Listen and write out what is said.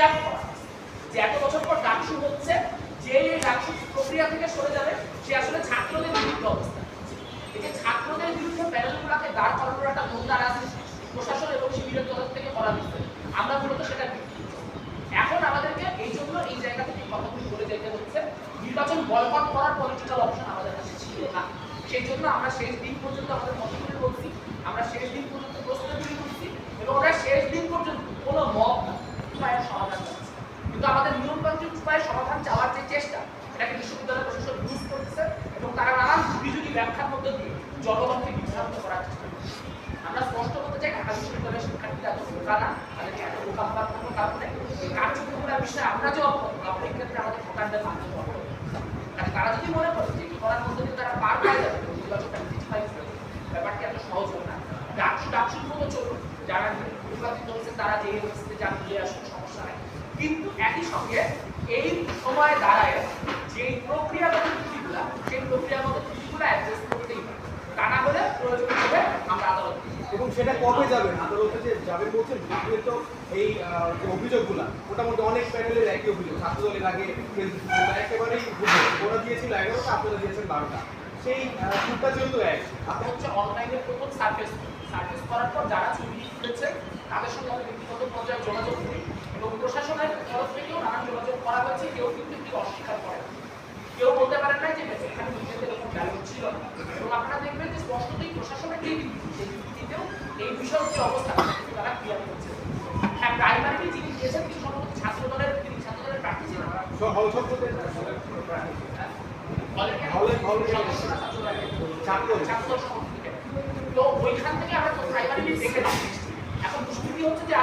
Trap করা যে এত বছর পর ডাকসু হচ্ছে, যে এই ডাকসু প্রক্রিয়া থেকে সরে যাবে, সে আসলে ছাত্রদের বিরুদ্ধে অবস্থান করছে। এই যে ছাত্রদের বিরুদ্ধে প্যানেলগুলোকে দাঁড় করানোর একটা মূলধারা আছে প্রশাসন এবং শিবিরের তরফ থেকে করা হচ্ছে আমরা মূলত সেটা এখন আমাদেরকে এই জন্য এই জায়গা থেকে কথাগুলি বলে যেতে হচ্ছে। নির্বাচন বয়কট করার পলিটিক্যাল অপশন আমাদের কাছে ছিল না। সেই জন্য আমরা শেষ দিন পর্যন্ত আমাদের মতগুলি বলছি আমরা শেষ দিন পর্যন্ত প্রস্তুতি করছি এবং আমরা শেষ দিন পর্যন্ত কোনো মত না উপায়ের সমাধান চাচ্ছি কিন্তু আমাদের নিয়মতান্ত্রিক উপায়ে সমাধান চাওয়ার যে চেষ্টা এটাকে বিশ্ববিদ্যালয় প্রশাসন ইউজ করতেছে এবং তারা নানান যুগি ব্যাখ্যার মধ্যে দিয়ে জনগণকে বিভ্রান্ত করার চেষ্টা আমরা স্পষ্ট বলতে চাই ঢাকা বিশ্ববিদ্যালয়ের শিক্ষার্থীরা এত বোকা না তাদেরকে এত বোকা হওয়ার কোনো কারণ এই কার্যক্রমের বিষয়ে আমরা যে অবগত আমরা এই ক্ষেত্রে আমাদের ভোটারদের মাধ্যমে অবগত কারণ তারা যদি মনে করে যে করার মধ্যে দিয়ে তারা পার পায় যাবে নির্বাচনটা ডিজিটাইজ হয়ে ব্যাপারটি এত সহজ হবে না। ডাকসু ডাকসুর মতো চলুন, যারা নির্বাচিত হয়েছে তারা যে হয়েছে যারা দিয়ে আসুন, সমস্যা নাই। কিন্তু একই সঙ্গে এই সময় দাঁড়ায় যে প্রক্রিয়াগত ত্রুটিগুলা সেই প্রক্রিয়াগত ত্রুটিগুলো অ্যাডজাস্ট করতেই হবে তা না হলে প্রয়োজন হবে আমরা আদালত এবং সেটা কবে যাবেন আদালতে যে যাবেন বলছেন বিপরীত এই আহ, যে অভিযোগগুলা মোটামুটি অনেক প্যানেলের একই অভিযোগ। ছাত্রদলের আগে ফেসবুক একেবারেই। ওরা দিয়েছিল এগারোটা আপনারা দিয়েছেন বারোটা। সেই সুরটা যেহেতু এক। আপনি হচ্ছে অনলাইনে প্রথম সার্ফেস সার্ফেস করার পর যারা ছবি তুলেছে তাদের সঙ্গে আমি ব্যক্তিগত পর্যায়ে যোগাযোগ করি এবং প্রশাসনের তরফ থেকেও নানান যোগাযোগ করা হয়েছে কেউ কিন্তু অস্বীকার করে না। কেউ বলতে পারেন না যে এখানে নিজেদের এরকম ব্যালেন্স ছিল না। এবং আপনারা দেখবেন যে স্পষ্টতই প্রশাসনের যে বিবৃতিতেও এই বিষয়ের যে অবস্থা তারা ক্লিয়ার করছে। হ্যাঁ প্রাইমারি যিনি দিয়েছেন তিনি সম্ভবত ছাত্র দলের তিনি ছাত্র দলের প্রার্থী ছিলেন। তো ওইখান থেকে আমরা প্রাইমারি দেখে এখন দুষ্কৃতি হচ্ছে যে